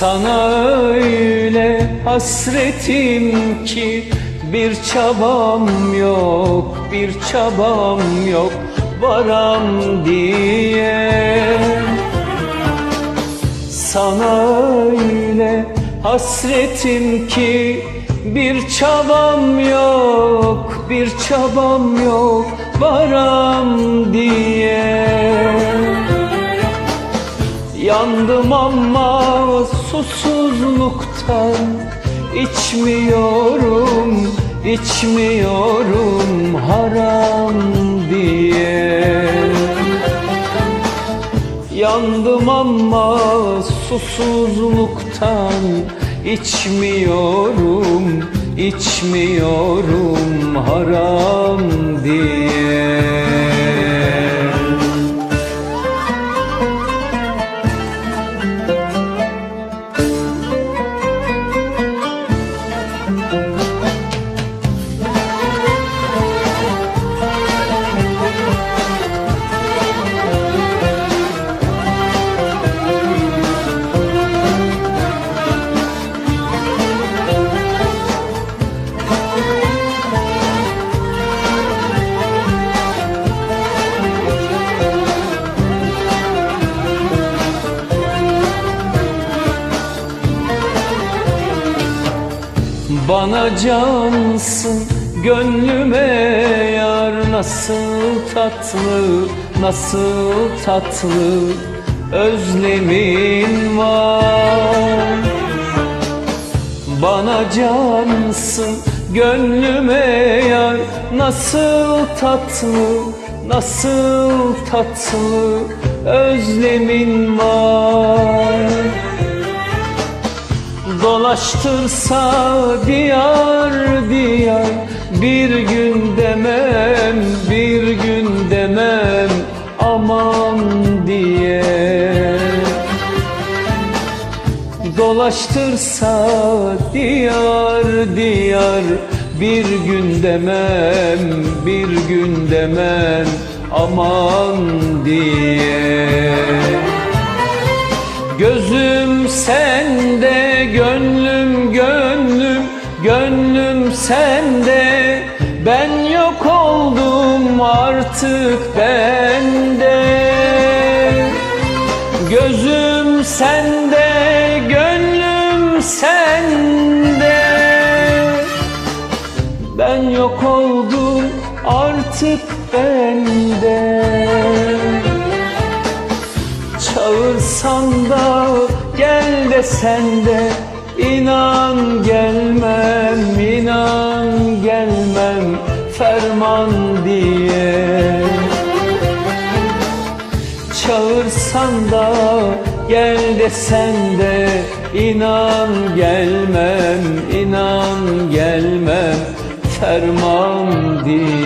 Sana öyle hasretim ki bir çabam yok, bir çabam yok varam diye. Sana öyle hasretim ki bir çabam yok, bir çabam yok varam susuzluktan içmiyorum, içmiyorum haram diye. Yandım ama susuzluktan içmiyorum, içmiyorum haram diye. Bana cansın gönlüme yar nasıl tatlı nasıl tatlı özlemin var. Bana cansın gönlüme yar nasıl tatlı nasıl tatlı özlemin Dolaştırsa diyar diyar Bir gün demem, bir gün demem Aman diye. Dolaştırsa diyar diyar Bir gün demem, bir gün demem Aman diye. Gözüm sende, gönlüm gönlüm, sende Ben yok oldum artık bende. Gözüm sende, gönlüm sende. Ben yok oldum artık bende. Çağırsan da gel de inan gelmem, inan gelmem ferman diye. Çağırsan da gel desen de inan gelmem, inan gelmem ferman diye